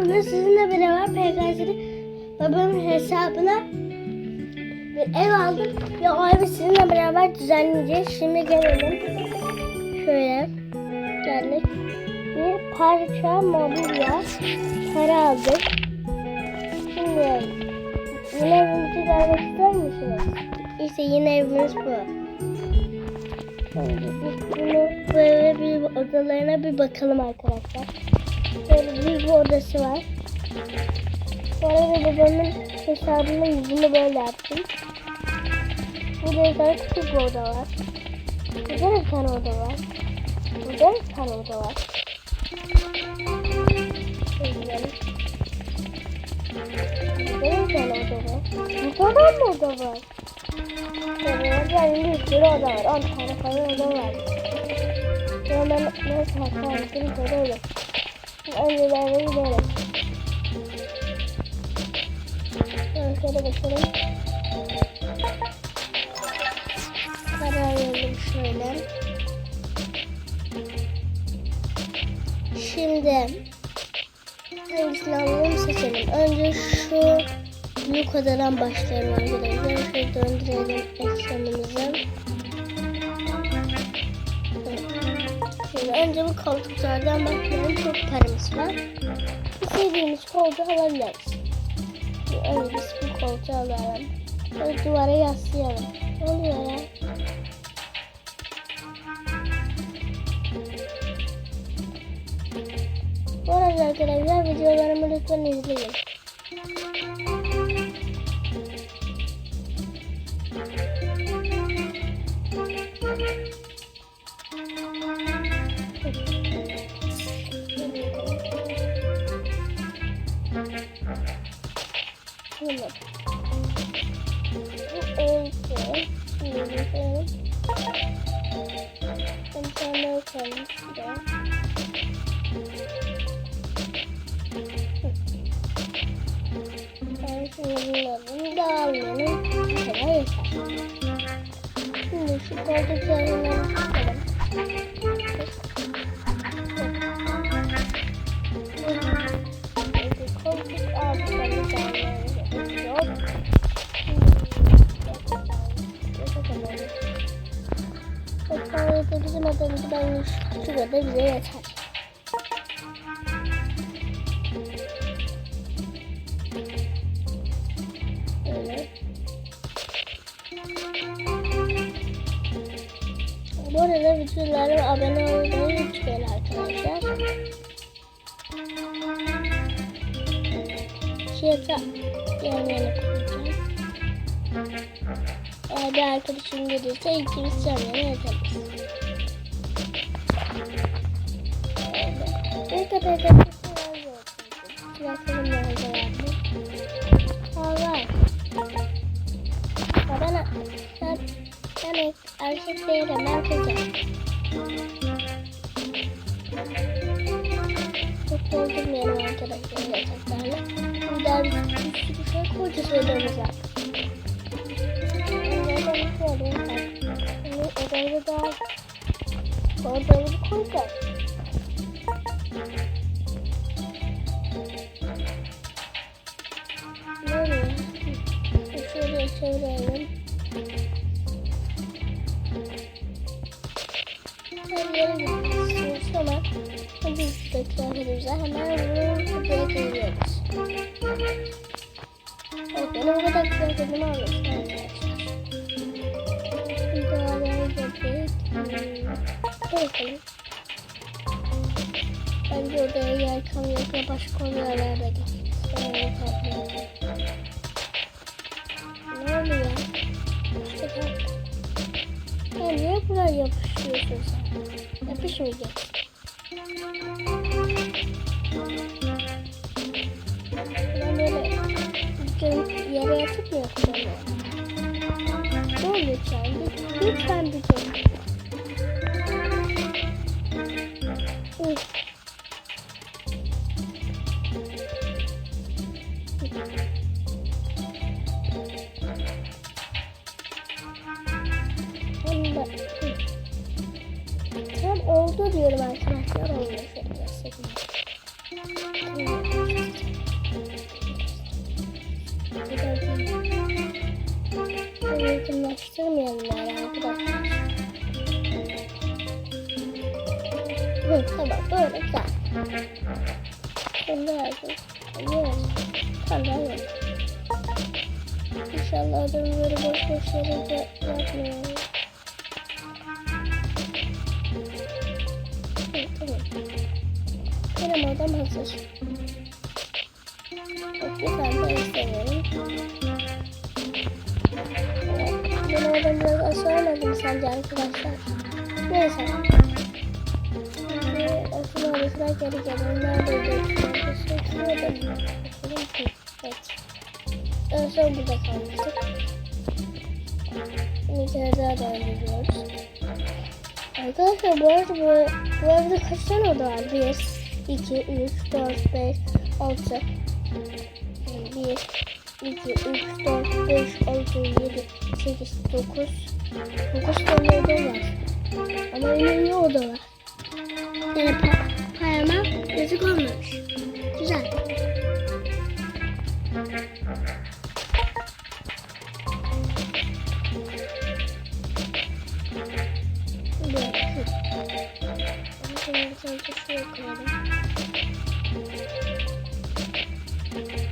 bugün sizinle beraber PKS'de babamın hesabına bir ev aldım ve o evi sizinle beraber düzenleyeceğiz. Şimdi gelelim. Şöyle geldik. Bir parça mobilya para aldık. Şimdi yine evimizi görmek ister misiniz? İşte yine evimiz bu. Şimdi biz bunu böyle bir odalarına bir bakalım arkadaşlar. Büyük bir odası var. Sonra da babamın hesabının yüzünü böyle yaptım. Burada da küçük bir oda var. Burada da bir tane oda var. Burada da bir tane oda var. Şöyle. Burada da bir tane var. Burada da mı oda var? Şöyle yani bir sürü oda var. 10 tane falan oda var. Sonra ben nasıl hata ettim böyle. Bunu böyle. Şöyle bakalım. Verdim şöyle. Şimdi hangisini alalım seçelim. Önce şu odadan başlayalım arkadaşlar. Şöyle döndürelim ekranımızı. Önce bu koltuklardan bakmayalım. Çok paramız var. İstediğimiz koltuğu alabiliriz. Önce biz bu koltuğu alalım. Böyle duvara yaslayalım. Ne oluyor ya? Bu arada arkadaşlar videolarımı lütfen izleyin. Şimdi. Bu oldu. Bakalım. Bir. Ben şimdi bunları da almayalım. Bu kadar yeter. Şimdi şu koltuklarından çıkalım. Küçük oda bize yeter. Evet. Bu arada videolarıma abone olmayı unutmayın arkadaşlar. Fiyata koyacağım. Eğer bir arkadaşım gelirse ikimiz yana yatarız. İlk adada Silahlarım nerede? Aa var. Bana sen yani erkek değilim ben kızım. Bir şey koyacağız odamıza. Onlardan bir şey alayım ben. Şimdi odayı da odayı koyacağız. Benim bu kadar kıyafetimi almıştım arkadaşlar. Araya girdik. Bakalım. Bence odaya yer kalmayacak başka odalara da gideriz. Evet, evet. Ne oluyor? Bak. Ya niye buraya yapışıyorsun sen? Yapışmayacak. Tam oldu diyorum arkadaşlar. Ben oradan biraz aşağı inmedim sence arkadaşlar. Neyse. Şimdi asıl arasına geri gelelim. Neredeydi? Şurada. Evet. En son burada kalmıştık. Bir kere daha devam ediyoruz. Arkadaşlar bu arada bu, bu arada kaç tane oda var? 1, 2, 3, 4, 5, 6. 1, 2, 3, 4, 5, 6, 7, 8, 9. 9 tane oda var. Ama önemli oda var. Yani pa payama yazık olmamış. Güzel. Böyle. Şimdi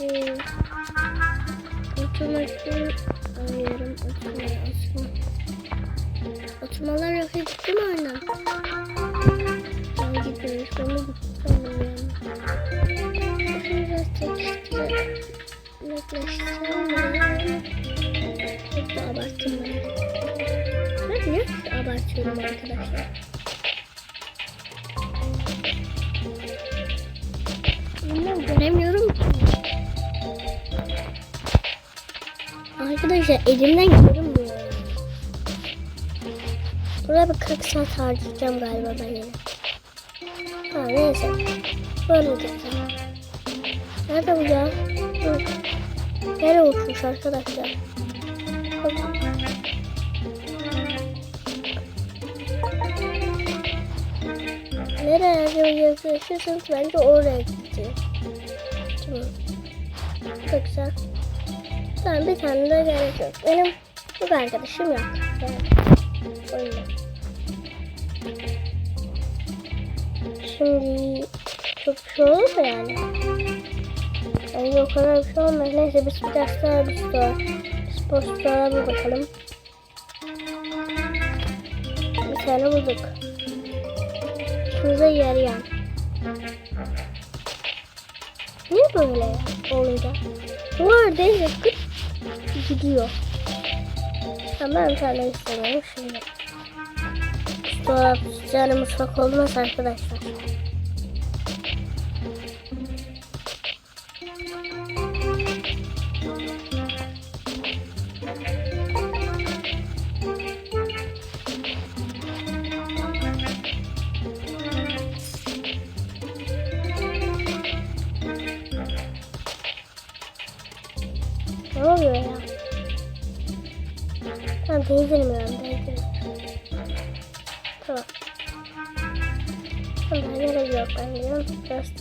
Şimdi otomatik alıyorum. Oturma, oturma. Oturmalar yok gitti mi oyuna? Ben. Ben de gittim biraz. Netleştirelim mi? Çok da abarttım ben. Ben niye abartıyorum arkadaşlar? Elimden görünmüyor. Buraya bir 40 saat harcayacağım galiba ben yine. Ha neyse. Böyle gideceğim. Nerede bu ya? Hı. Nereye uçmuş arkadaşlar? Bakın. Nereye yaklaşırsanız bence oraya gideceğim. Tamam. Çok güzel. Tamam bir tane de gerek yok. Benim bu arkadaşım yok. Yani. Şimdi çok bir şey olur mu yani? Bence o kadar bir şey olmaz. Neyse biz bir ders daha bir store. Spor store'a bir bakalım. Bir tane bulduk. İşimize yarayan. Niye böyle olunca? Bu arada yakıt gidiyor. Ama ben tane istemiyorum şimdi. Dolap yani mutfak olmaz arkadaşlar.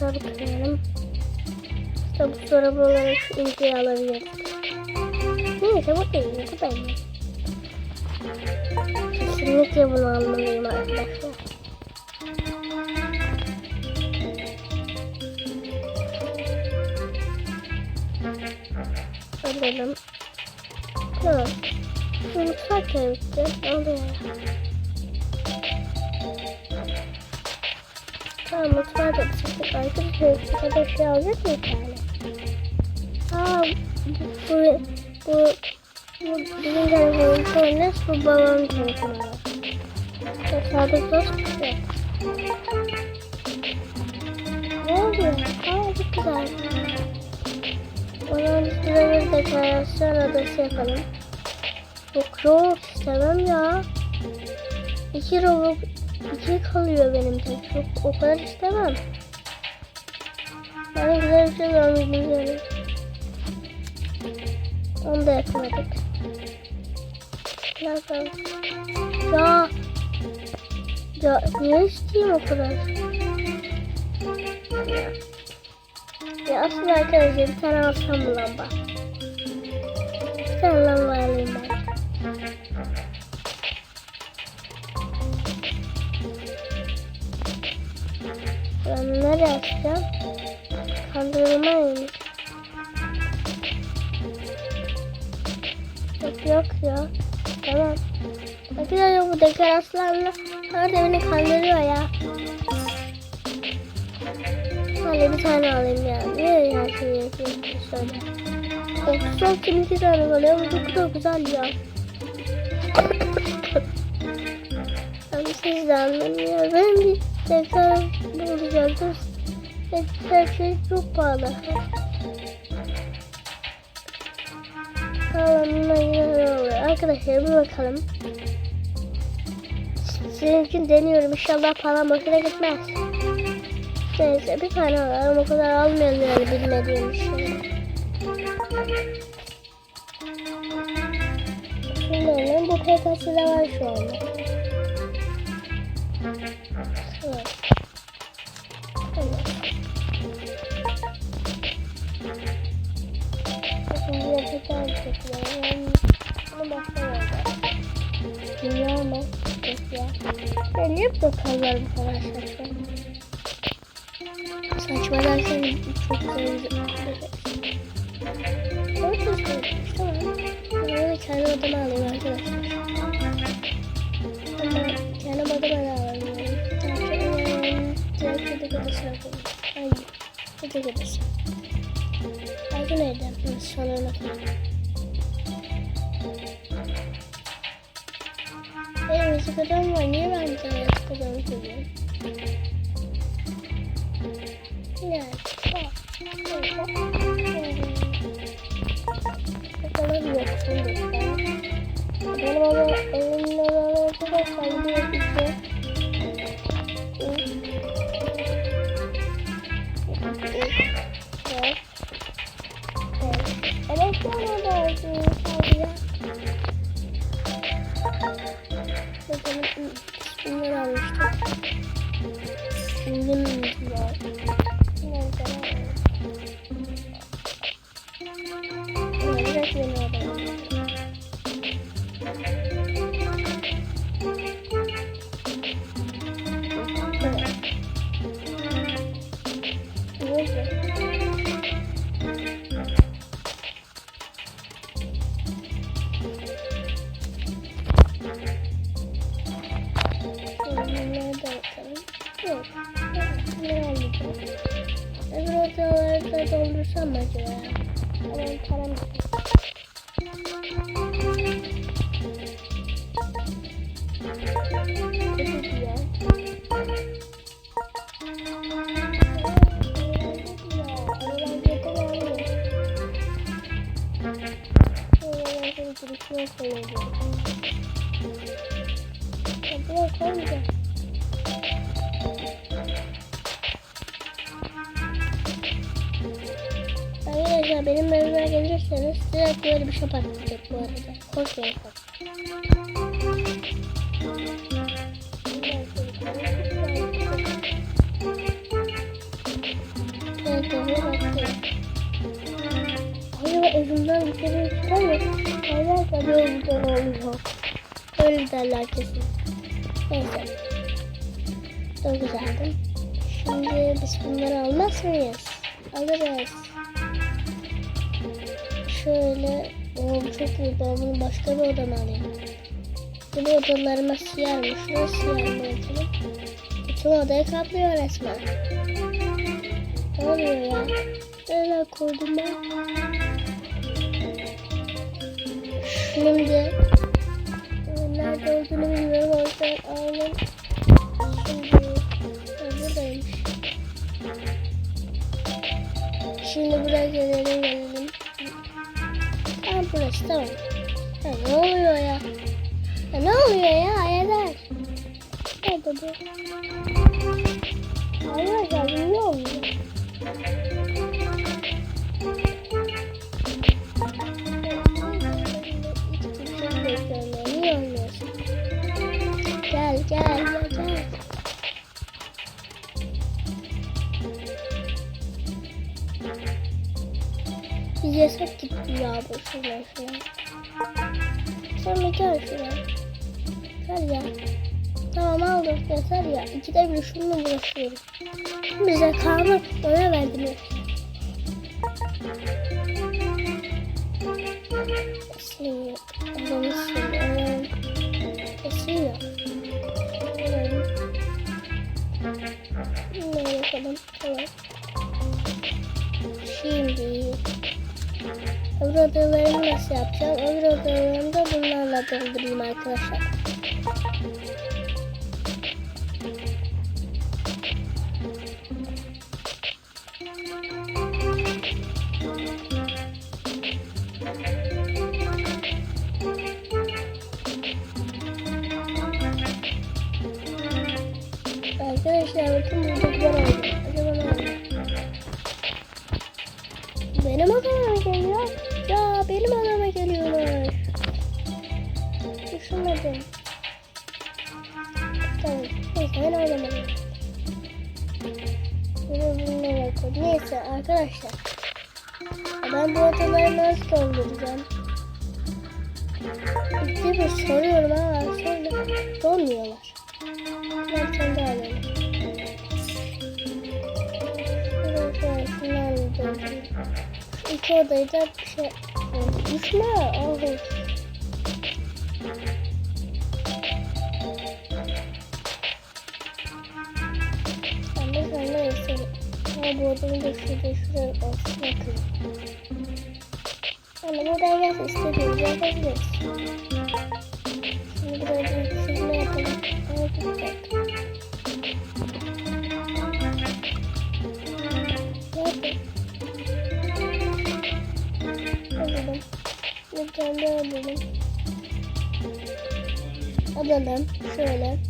Rastları koyalım. Bu çorabı olarak şu inceyi alabiliriz. Neyse bu değil. Bu benim. Kesinlikle bunu almalıyım arkadaşlar. Alalım. Tamam. Mutfak da bitti. Oluyor. Mutfağa da çıktık. Arkadaşlar şu kadar şey alacak mı bir? Aa bu, bu, bu, bu bizim telefonun sonra bu babamın telefonu. Sadık dost yok. Ne oluyor? Aa çok güzel. O zaman biz buraya bir dekorasyon odası yapalım. Yok yok istemem ya. İki robot iki kalıyor benim tek. Çok o kadar istemem. Ben güzel bir şey görmedim yani. Onu da yapmadık. Yapalım? Ya. Ya niye isteyeyim o kadar? Ya. Aslında arkadaşlar bir tane alsam lamba? Bir tane lamba alayım ben. Nereye açacağım? Kandırılmayın. Yok yok ya. Tamam. Arkadaşlar bu dekorasyonlarla her de beni kandırıyor ya. Hadi bir tane alayım ya. Şeyi yapıyorsun şöyle? Okusal kim iki tane oluyor? Bu çok da güzel ya. Ben siz de anlamıyor. Ben bir tekrar bulacağım. Her şey çok pahalı. Yine oluyor. Arkadaşlar bir bakalım. Sizin için deniyorum. İnşallah param boşuna gitmez. Neyse bir tane alalım. O kadar almayalım yani bilmediğim şey. Şimdi bu PKS'de var şu anda. Şimdi yapacağım çekiyorum. Bunu başlayalım. Dünya mı? Ya. Ben niye bu kallar bu kadar saçma? Saçma dersen çok güzel. Çok. Ben kendi odama alayım arkadaşlar. Ama kendi odama da alayım. Direkt yatak odası yapalım. Hayır. Yatak odası. Ayrı nerede? Hı, Odam var. Niye ben bir tane yatak odamı koyuyorum? Bakalım. Yok. Ne almayacağım. Öbür odaları da doldursam acaba? Aman param. Acaba evimden bir kere çıkar mı? Hayır tabii evimden oluyor. Öyle derler kesin. Neyse. Çok güzeldi. Şimdi biz bunları almaz mıyız? Alırız. Şöyle. Oo, çok iyi. Ben bunu başka bir odan alayım. Bu odalarıma siyermiş. Şuraya siyermiş. Bütün odayı kaplıyor resmen. Oluyor ya? Neler koydum ben? Şimdi e, nerede olduğunu bilmiyorum o yüzden aldım. Şimdi buradaymış. Şimdi buraya gelelim gelelim. Ha burası tamam. Ha, ne oluyor ya? ya ne oluyor ya yeter. Nerede bu? Arkadaşlar biliyor musun? Yasak gitti ya bu şuradan. Sen bir gel şuraya. Gel ya. Tamam aldım yeter ya. İkide bir şununla uğraşıyorum. Bize kalmak ona verdiniz. Bunlarla doldurayım arkadaşlar. Arkadaşlar Düşünmedim. Tamam. Neyse ben odama Neyse, Neyse arkadaşlar. Ben bu odaları nasıl dolduracağım? Bir soruyorum ama sonra dolmuyorlar. Ben alayım. Şunlarla doldurayım. Şu iki odayı da bir şey... Üç mü? Da şurada şuraya olsun bakayım. Yani buradan gelse istediğimizi yapabiliriz. Şimdi buraya bir çizme yapalım. Güzel. Nerede? Alalım. Daha alalım. Alalım. Şöyle.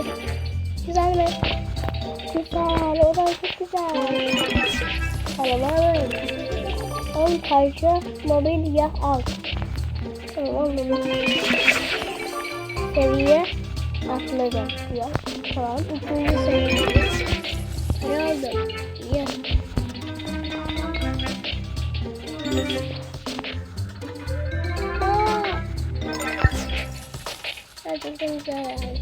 Hadi. Güzel mi? Güzel, o da çok güzel. Var. 10 parça mobilya al. Tamam anladım. Seviye atladım diyor. Tamam. Üçüncü seviye. Ne aldım? İyi. Aa! Gerçekten güzel.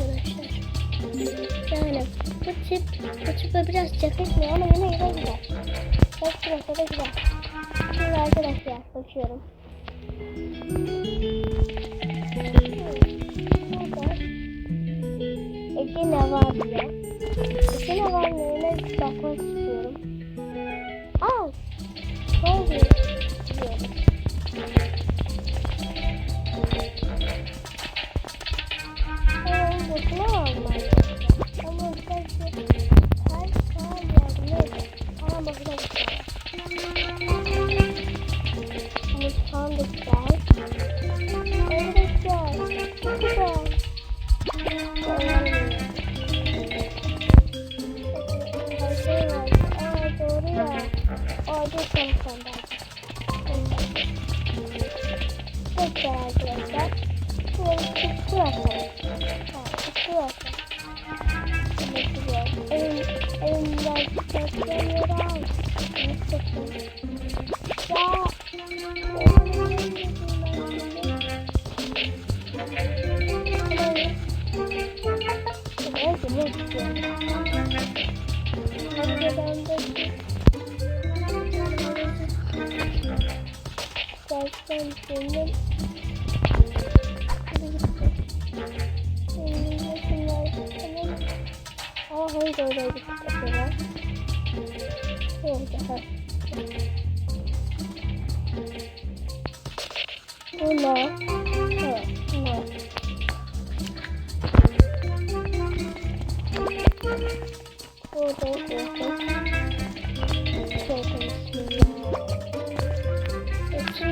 Yani bu tip, bu tipe biraz çekmiyor ama yine yine güzel. Çok güzel, çok güzel. Şimdi arkadaşlar bakıyorum. Ege ne var diyor. Çiçekleri al.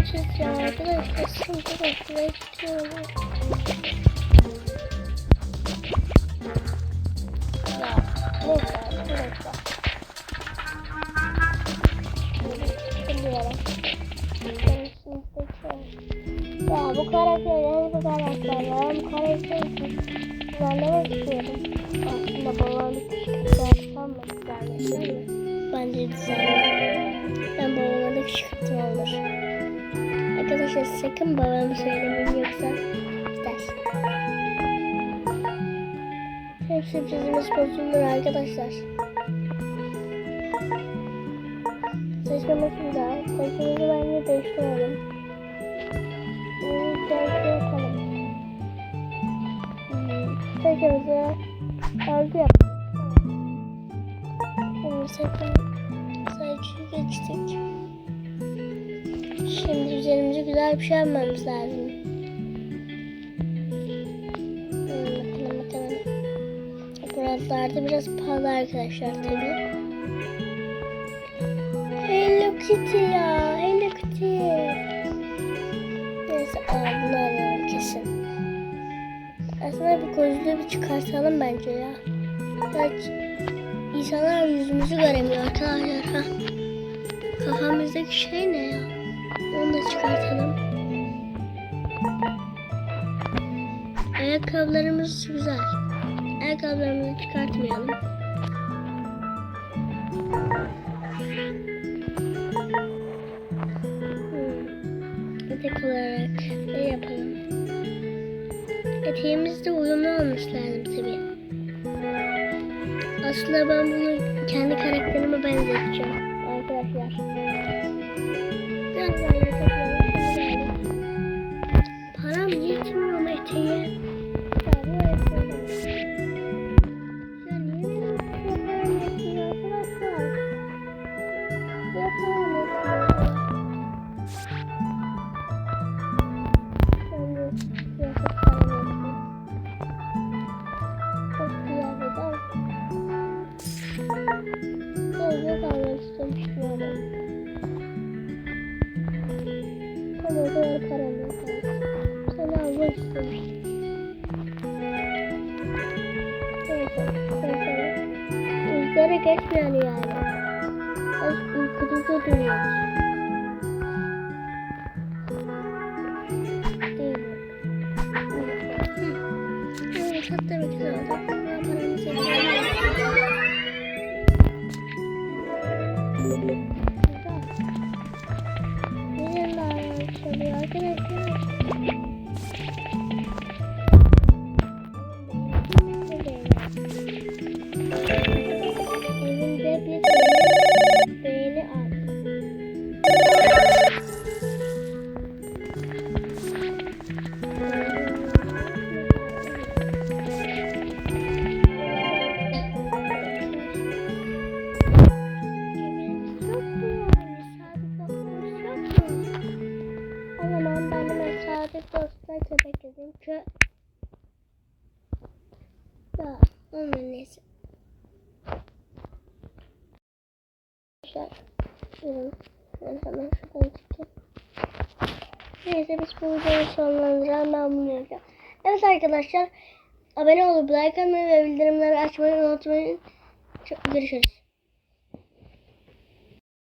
Saçım çiziyor arkadaşlar. Şimdi bekle istiyorum. Ya neyse arkadaşlar. Biliyorum. Ben Ya bu karakterler bu karakterler bu karakterler ilerlemek istiyorum. Aslında babam bir küçük yapsam mı güzelleşir Arkadaşlar sakın babama söylemeyin yoksa gider. Hep sürprizimiz bozulur arkadaşlar. Saçmalasın da saçımızı bence değiştirelim. Hmm, Saçımızı örgü yapalım. Şimdi sakın saçı geçtik. Üzerimize güzel bir şey yapmamız lazım. Bakalım bakalım. Buralarda biraz pahalı arkadaşlar tabii. Hello Kitty ya. Hello Kitty. Neyse bunu alalım kesin. Aslında bir gözlüğü bir çıkartalım bence ya. Kaç insanlar yüzümüzü göremiyor arkadaşlar. Ha. Kafamızdaki şey ne ya? Onu da çıkartalım. Ayakkabılarımız güzel. Ayakkabılarımızı çıkartmayalım. Hmm. Etek olarak ne yapalım? Eteğimiz de uyumlu olması lazım tabii. Aslında ben bunu kendi karakterime benzeteceğim Gözlük almak istemiştim ama. Tam o kadar param yok. Sana almak istemiştim. Rüzgara geçmeyen yani. Az uykuda duruyoruz. Arkadaşlar. Abone olup like atmayı ve bildirimleri açmayı unutmayın. Çok- Görüşürüz.